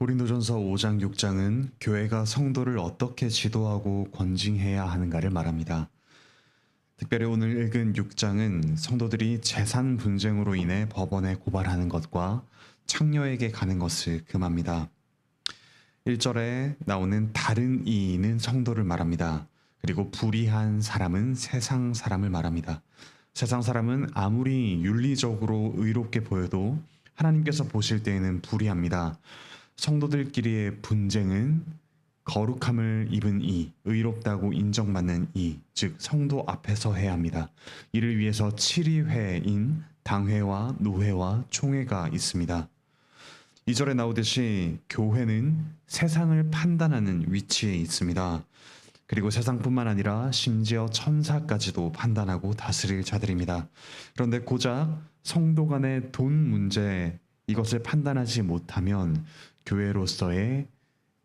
고린도전서 5장 6장은 교회가 성도를 어떻게 지도하고 권징해야 하는가를 말합니다. 특별히 오늘 읽은 6장은 성도들이 재산 분쟁으로 인해 법원에 고발하는 것과 창녀에게 가는 것을 금합니다. 1절에 나오는 다른 이인은 성도를 말합니다. 그리고 불의한 사람은 세상 사람을 말합니다. 세상 사람은 아무리 윤리적으로 의롭게 보여도 하나님께서 보실 때에는 불의합니다. 성도들끼리의 분쟁은 거룩함을 입은 이, 의롭다고 인정받는 이, 즉 성도 앞에서 해야 합니다. 이를 위해서 7위회인 당회와 노회와 총회가 있습니다. 2절에 나오듯이 교회는 세상을 판단하는 위치에 있습니다. 그리고 세상뿐만 아니라 심지어 천사까지도 판단하고 다스릴 자들입니다. 그런데 고작 성도 간의 돈 문제 이것을 판단하지 못하면 교회로서의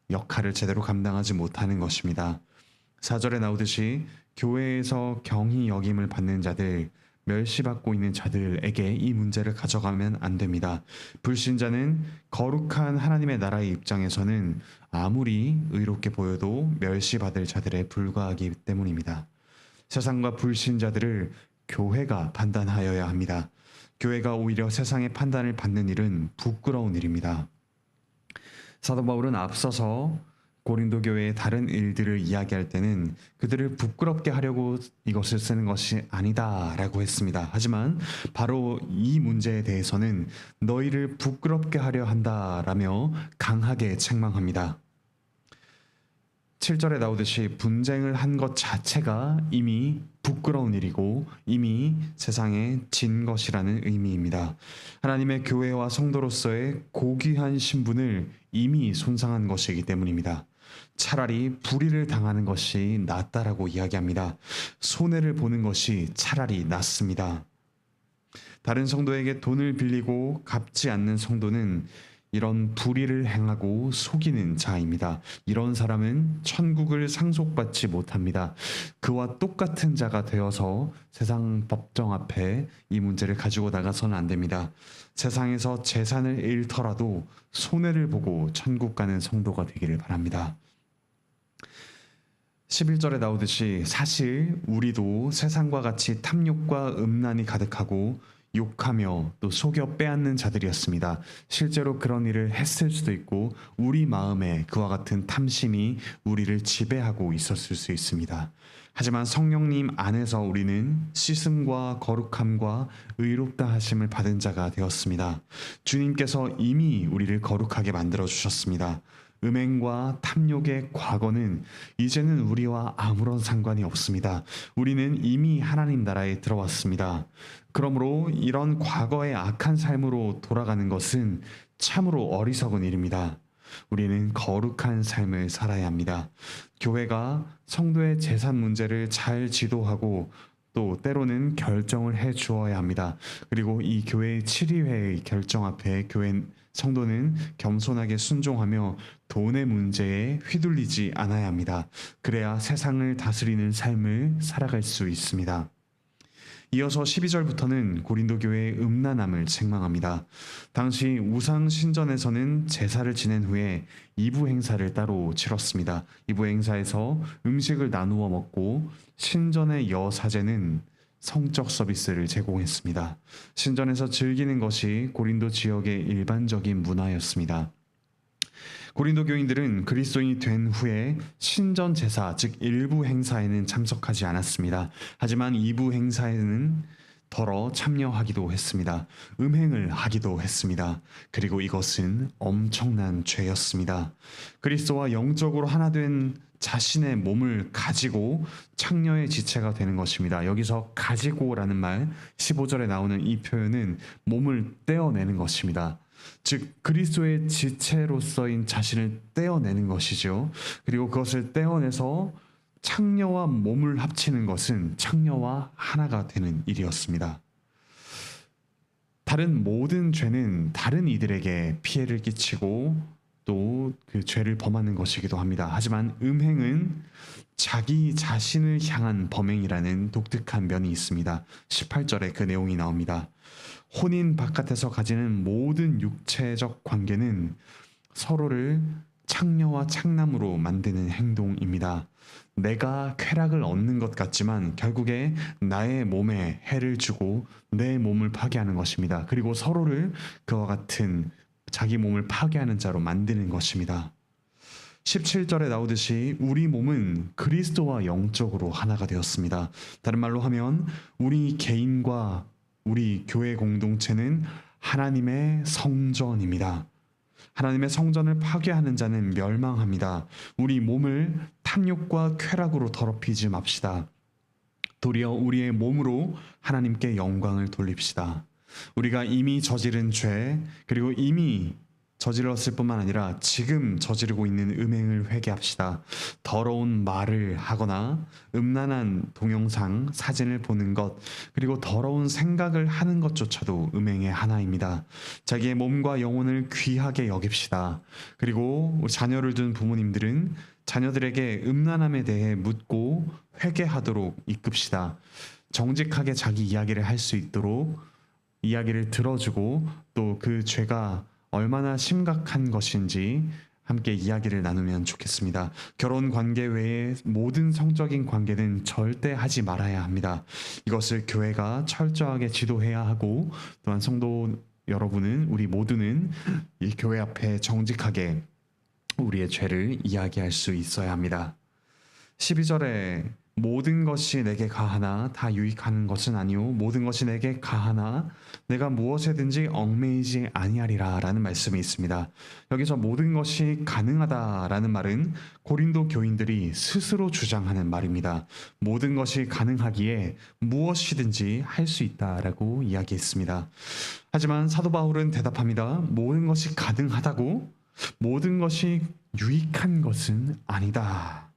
역할을 제대로 감당하지 못하는 것입니다. 4절에 나오듯이 교회에서 경히 여김을 받는 자들, 멸시받고 있는 자들에게 이 문제를 가져가면 안 됩니다. 불신자는 거룩한 하나님의 나라의 입장에서는 아무리 의롭게 보여도 멸시받을 자들에 불과하기 때문입니다. 세상과 불신자들을 교회가 판단하여야 합니다. 교회가 오히려 세상의 판단을 받는 일은 부끄러운 일입니다. 사도 바울은 앞서서 고린도 교회의 다른 일들을 이야기할 때는 그들을 부끄럽게 하려고 이것을 쓰는 것이 아니다라고 했습니다. 하지만 바로 이 문제에 대해서는 너희를 부끄럽게 하려 한다라며 강하게 책망합니다. 7절에 나오듯이 분쟁을 한 것 자체가 이미 부끄러운 일이고 이미 세상에 진 것이라는 의미입니다. 하나님의 교회와 성도로서의 고귀한 신분을 이미 손상한 것이기 때문입니다. 차라리 불의를 당하는 것이 낫다라고 이야기합니다. 손해를 보는 것이 차라리 낫습니다. 다른 성도에게 돈을 빌리고 갚지 않는 성도는 이런 불의를 행하고 속이는 자입니다. 이런 사람은 천국을 상속받지 못합니다. 그와 똑같은 자가 되어서 세상 법정 앞에 이 문제를 가지고 나가서는 안 됩니다. 세상에서 재산을 잃더라도 손해를 보고 천국 가는 성도가 되기를 바랍니다. 11절에 나오듯이 사실 우리도 세상과 같이 탐욕과 음란이 가득하고 욕하며 또 속여 빼앗는 자들이었습니다. 실제로 그런 일을 했을 수도 있고 우리 마음에 그와 같은 탐심이 우리를 지배하고 있었을 수 있습니다. 하지만 성령님 안에서 우리는 씻음과 거룩함과 의롭다 하심을 받은 자가 되었습니다. 주님께서 이미 우리를 거룩하게 만들어 주셨습니다. 음행과 탐욕의 과거는 이제는 우리와 아무런 상관이 없습니다. 우리는 이미 하나님 나라에 들어왔습니다. 그러므로 이런 과거의 악한 삶으로 돌아가는 것은 참으로 어리석은 일입니다. 우리는 거룩한 삶을 살아야 합니다. 교회가 성도의 재산 문제를 잘 지도하고 또 때로는 결정을 해 주어야 합니다. 그리고 이 교회의 7위회의 결정 앞에 교회 성도는 겸손하게 순종하며 돈의 문제에 휘둘리지 않아야 합니다. 그래야 세상을 다스리는 삶을 살아갈 수 있습니다. 이어서 12절부터는 고린도 교회의 음란함을 책망합니다. 당시 우상 신전에서는 제사를 지낸 후에 2부 행사를 따로 치렀습니다. 2부 행사에서 음식을 나누어 먹고 신전의 여사제는 성적 서비스를 제공했습니다. 신전에서 즐기는 것이 고린도 지역의 일반적인 문화였습니다. 고린도 교인들은 그리스도인이 된 후에 신전 제사 즉 일부 행사에는 참석하지 않았습니다. 하지만 2부 행사에는 더러 참여하기도 했습니다. 음행을 하기도 했습니다. 그리고 이것은 엄청난 죄였습니다. 그리스도와 영적으로 하나 된 자신의 몸을 가지고 창녀의 지체가 되는 것입니다. 여기서 가지고라는 말 15절에 나오는 이 표현은 몸을 떼어내는 것입니다. 즉 그리스도의 지체로서인 자신을 떼어내는 것이죠. 그리고 그것을 떼어내서 창녀와 몸을 합치는 것은 창녀와 하나가 되는 일이었습니다. 다른 모든 죄는 다른 이들에게 피해를 끼치고 또 그 죄를 범하는 것이기도 합니다. 하지만 음행은 자기 자신을 향한 범행이라는 독특한 면이 있습니다. 18절에 그 내용이 나옵니다. 혼인 바깥에서 가지는 모든 육체적 관계는 서로를 창녀와 창남으로 만드는 행동입니다. 내가 쾌락을 얻는 것 같지만 결국에 나의 몸에 해를 주고 내 몸을 파괴하는 것입니다. 그리고 서로를 그와 같은 자기 몸을 파괴하는 자로 만드는 것입니다. 17절에 나오듯이 우리 몸은 그리스도와 영적으로 하나가 되었습니다. 다른 말로 하면 우리 개인과 우리 교회 공동체는 하나님의 성전입니다. 하나님의 성전을 파괴하는 자는 멸망합니다. 우리 몸을 탐욕과 쾌락으로 더럽히지 맙시다. 도리어 우리의 몸으로 하나님께 영광을 돌립시다. 우리가 이미 저지른 죄, 그리고 이미 저질렀을 뿐만 아니라 지금 저지르고 있는 음행을 회개합시다. 더러운 말을 하거나 음란한 동영상, 사진을 보는 것, 그리고 더러운 생각을 하는 것조차도 음행의 하나입니다. 자기의 몸과 영혼을 귀하게 여깁시다. 그리고 자녀를 둔 부모님들은 자녀들에게 음란함에 대해 묻고 회개하도록 이끕시다. 정직하게 자기 이야기를 할 수 있도록 이야기를 들어주고 또 그 죄가 얼마나 심각한 것인지 함께 이야기를 나누면 좋겠습니다. 결혼 관계 외에 모든 성적인 관계는 절대 하지 말아야 합니다. 이것을 교회가 철저하게 지도해야 하고 또한 성도 여러분은 우리 모두는 이 교회 앞에 정직하게 우리의 죄를 이야기할 수 있어야 합니다. 12절에 모든 것이 내게 가하나 다 유익하는 것은 아니요 모든 것이 내게 가하나 내가 무엇에든지 얽매이지 아니하리라라는 말씀이 있습니다. 여기서 모든 것이 가능하다라는 말은 고린도 교인들이 스스로 주장하는 말입니다. 모든 것이 가능하기에 무엇이든지 할 수 있다라고 이야기했습니다. 하지만 사도 바울은 대답합니다. 모든 것이 가능하다고 모든 것이 유익한 것은 아니다.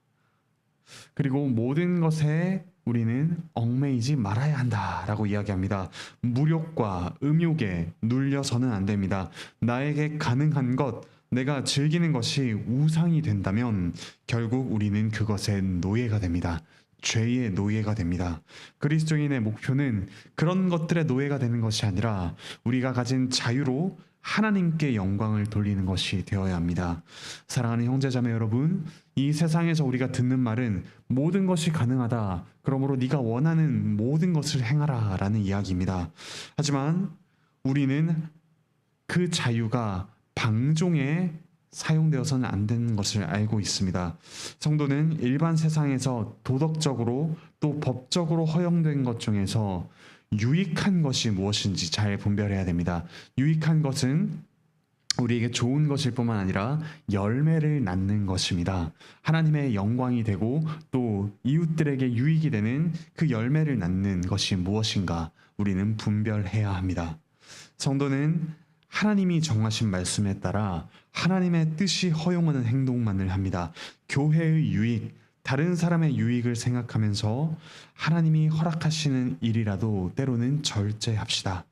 그리고 모든 것에 우리는 얽매이지 말아야 한다라고 이야기합니다. 무력과 음욕에 눌려서는 안 됩니다. 나에게 가능한 것, 내가 즐기는 것이 우상이 된다면 결국 우리는 그것의 노예가 됩니다. 죄의 노예가 됩니다. 그리스도인의 목표는 그런 것들의 노예가 되는 것이 아니라 우리가 가진 자유로 하나님께 영광을 돌리는 것이 되어야 합니다. 사랑하는 형제 자매 여러분, 이 세상에서 우리가 듣는 말은 모든 것이 가능하다. 그러므로 네가 원하는 모든 것을 행하라라는 이야기입니다. 하지만 우리는 그 자유가 방종에 사용되어서는 안 되는 것을 알고 있습니다. 성도는 일반 세상에서 도덕적으로 또 법적으로 허용된 것 중에서 유익한 것이 무엇인지 잘 분별해야 됩니다. 유익한 것은 우리에게 좋은 것일 뿐만 아니라 열매를 낳는 것입니다. 하나님의 영광이 되고 또 이웃들에게 유익이 되는 그 열매를 낳는 것이 무엇인가 우리는 분별해야 합니다. 성도는 하나님이 정하신 말씀에 따라 하나님의 뜻이 허용하는 행동만을 합니다. 교회의 유익, 다른 사람의 유익을 생각하면서 하나님이 허락하시는 일이라도 때로는 절제합시다.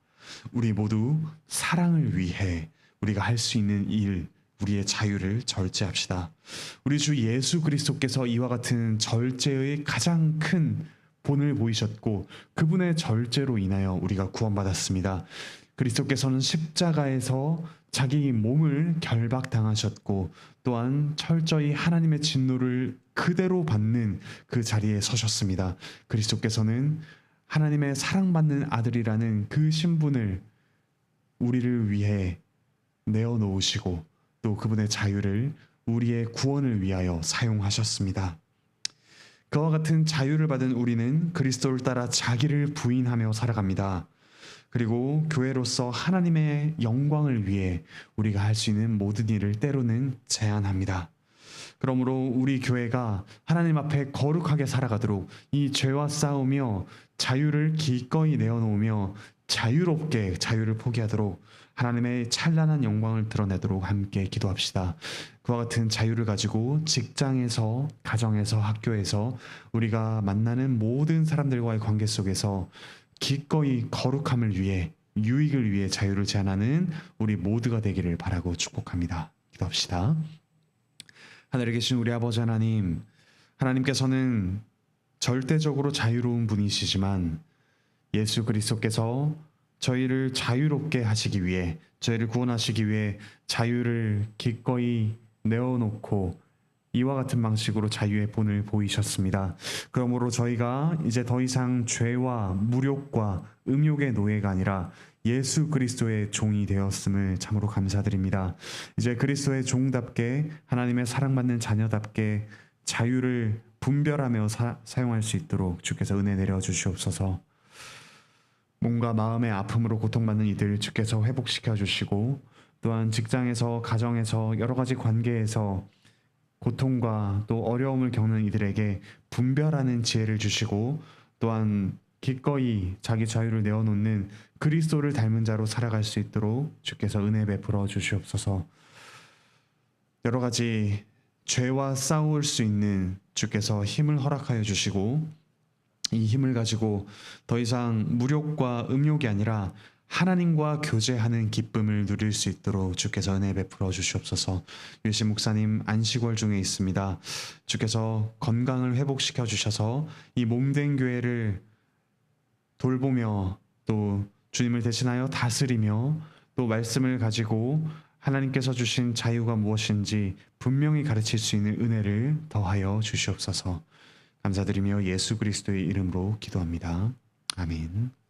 우리 모두 사랑을 위해 우리가 할 수 있는 일, 우리의 자유를 절제합시다. 우리 주 예수 그리스도께서 이와 같은 절제의 가장 큰 본을 보이셨고 그분의 절제로 인하여 우리가 구원받았습니다. 그리스도께서는 십자가에서 자기 몸을 결박당하셨고 또한 철저히 하나님의 진노를 그대로 받는 그 자리에 서셨습니다. 그리스도께서는 하나님의 사랑받는 아들이라는 그 신분을 우리를 위해 내어놓으시고 또 그분의 자유를 우리의 구원을 위하여 사용하셨습니다. 그와 같은 자유를 받은 우리는 그리스도를 따라 자기를 부인하며 살아갑니다. 그리고 교회로서 하나님의 영광을 위해 우리가 할 수 있는 모든 일을 때로는 제한합니다. 그러므로 우리 교회가 하나님 앞에 거룩하게 살아가도록 이 죄와 싸우며 자유를 기꺼이 내어놓으며 자유롭게 자유를 포기하도록 하나님의 찬란한 영광을 드러내도록 함께 기도합시다. 그와 같은 자유를 가지고 직장에서, 가정에서, 학교에서 우리가 만나는 모든 사람들과의 관계 속에서 기꺼이 거룩함을 위해 유익을 위해 자유를 제한하는 우리 모두가 되기를 바라고 축복합니다. 기도합시다. 하늘에 계신 우리 아버지 하나님, 하나님께서는 절대적으로 자유로운 분이시지만 예수 그리스도께서 저희를 자유롭게 하시기 위해 저희를 구원하시기 위해 자유를 기꺼이 내어놓고 이와 같은 방식으로 자유의 본을 보이셨습니다. 그러므로 저희가 이제 더 이상 죄와 무욕과 음욕의 노예가 아니라 예수 그리스도의 종이 되었음을 참으로 감사드립니다. 이제 그리스도의 종답게 하나님의 사랑받는 자녀답게 자유를 분별하며 사, 사용할 수 있도록 주께서 은혜 내려 주시옵소서. 몸과 마음의 아픔으로 고통받는 이들 주께서 회복시켜 주시고 또한 직장에서 가정에서 여러 가지 관계에서 고통과 또 어려움을 겪는 이들에게 분별하는 지혜를 주시고 또한 기꺼이 자기 자유를 내어놓는 그리스도를 닮은 자로 살아갈 수 있도록 주께서 은혜 베풀어 주시옵소서. 여러 가지 죄와 싸울 수 있는 주께서 힘을 허락하여 주시고 이 힘을 가지고 더 이상 무력과 음욕이 아니라 하나님과 교제하는 기쁨을 누릴 수 있도록 주께서 은혜 베풀어 주시옵소서. 유시 목사님 안식월 중에 있습니다. 주께서 건강을 회복시켜 주셔서 이 몸된 교회를 돌보며 또 주님을 대신하여 다스리며 또 말씀을 가지고 하나님께서 주신 자유가 무엇인지 분명히 가르칠 수 있는 은혜를 더하여 주시옵소서. 감사드리며 예수 그리스도의 이름으로 기도합니다. 아멘.